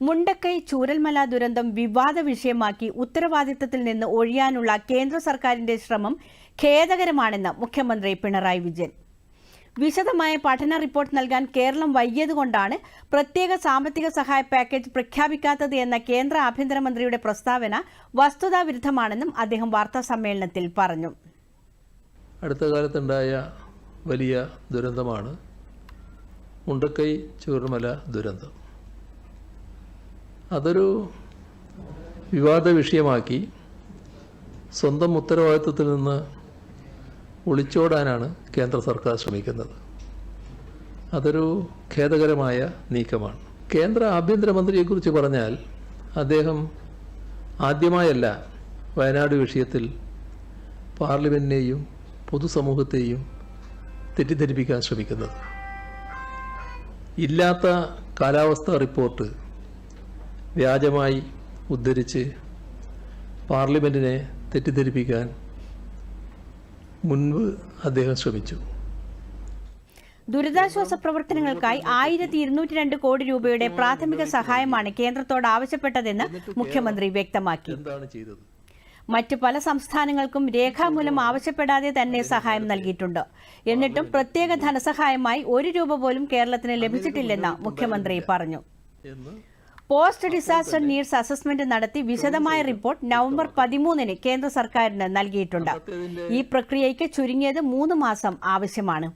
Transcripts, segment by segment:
മുണ്ടക്കൈ ചൂരൽമല ദുരന്തം വിവാദ വിഷയമാക്കി ഉത്തരവാദിത്തത്തിൽ നിന്ന് ഒഴിയാനുള്ള കേന്ദ്ര സർക്കാരിന്റെ ശ്രമം ഖേദകരമാണെന്ന് മുഖ്യമന്ത്രി പിണറായി വിജയൻ. വിശദമായ പഠന റിപ്പോർട്ട് നൽകാൻ കേരളം വൈകിയതുകൊണ്ടാണ് പ്രത്യേക സാമ്പത്തിക സഹായ പാക്കേജ് പ്രഖ്യാപിക്കാത്തത് എന്ന കേന്ദ്ര ആഭ്യന്തരമന്ത്രിയുടെ പ്രസ്താവന വസ്തുതാവിരുദ്ധമാണെന്നും അദ്ദേഹം വാർത്താ സമ്മേളനത്തിൽ പറഞ്ഞു. അടുത്ത കാലത്തുണ്ടായ വലിയ ദുരന്തമാണ് മുണ്ടക്കൈ ചൂർമല ദുരന്തം. അതൊരു വിവാദ വിഷയമാക്കി സ്വന്തം ഉത്തരവാദിത്വത്തിൽ നിന്ന് ഒളിച്ചോടാനാണ് കേന്ദ്ര സർക്കാർ ശ്രമിക്കുന്നത്. അതൊരു ഖേദകരമായ നീക്കമാണ്. കേന്ദ്ര ആഭ്യന്തരമന്ത്രിയെക്കുറിച്ച് പറഞ്ഞാൽ അദ്ദേഹം ആദ്യമായല്ല വയനാട് വിഷയത്തിൽ പാർലമെന്റിനെയും പൊതുസമൂഹത്തെയും തെറ്റിദ്ധരിപ്പിക്കാൻ ശ്രമിക്കുന്നത്. ഇല്ലാത്ത കാലാവസ്ഥ റിപ്പോർട്ട് വ്യാജമായി ഉദ്ധരിച്ച് പാർലമെന്റിനെ തെറ്റിദ്ധരിപ്പിക്കാൻ മുൻപ് അദ്ദേഹം ശ്രമിച്ചു. ദുരിതാശ്വാസ പ്രവർത്തനങ്ങൾക്കായി ആയിരത്തി ഇരുന്നൂറ്റി രണ്ട് കോടി രൂപയുടെ പ്രാഥമിക സഹായമാണ് കേന്ദ്രത്തോട് ആവശ്യപ്പെട്ടതെന്ന് മുഖ്യമന്ത്രി വ്യക്തമാക്കി. മറ്റ് പല സംസ്ഥാനങ്ങൾക്കും രേഖാമൂലം ആവശ്യപ്പെടാതെ തന്നെ സഹായം നൽകിയിട്ടുണ്ട്. എന്നിട്ടും പ്രത്യേക ധനസഹായമായി ഒരു രൂപ പോലും കേരളത്തിന് ലഭിച്ചിട്ടില്ലെന്ന് മുഖ്യമന്ത്രി പറഞ്ഞു. പോസ്റ്റ് ഡിസാസ്റ്റർ നീഡ്സ് അസസ്മെന്റ് നടത്തി വിശദമായ റിപ്പോർട്ട് നവംബർ പതിമൂന്നിന് കേന്ദ്ര സർക്കാരിന് നൽകിയിട്ടുണ്ട്. ഈ പ്രക്രിയയ്ക്ക് ചുരുങ്ങിയത് മൂന്ന് മാസം ആവശ്യമാണ്.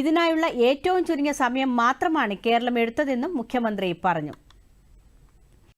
ഇതിനായുള്ള ഏറ്റവും ചുരുങ്ങിയ സമയം മാത്രമാണ് കേരളം എടുത്തതെന്നും മുഖ്യമന്ത്രി പറഞ്ഞു.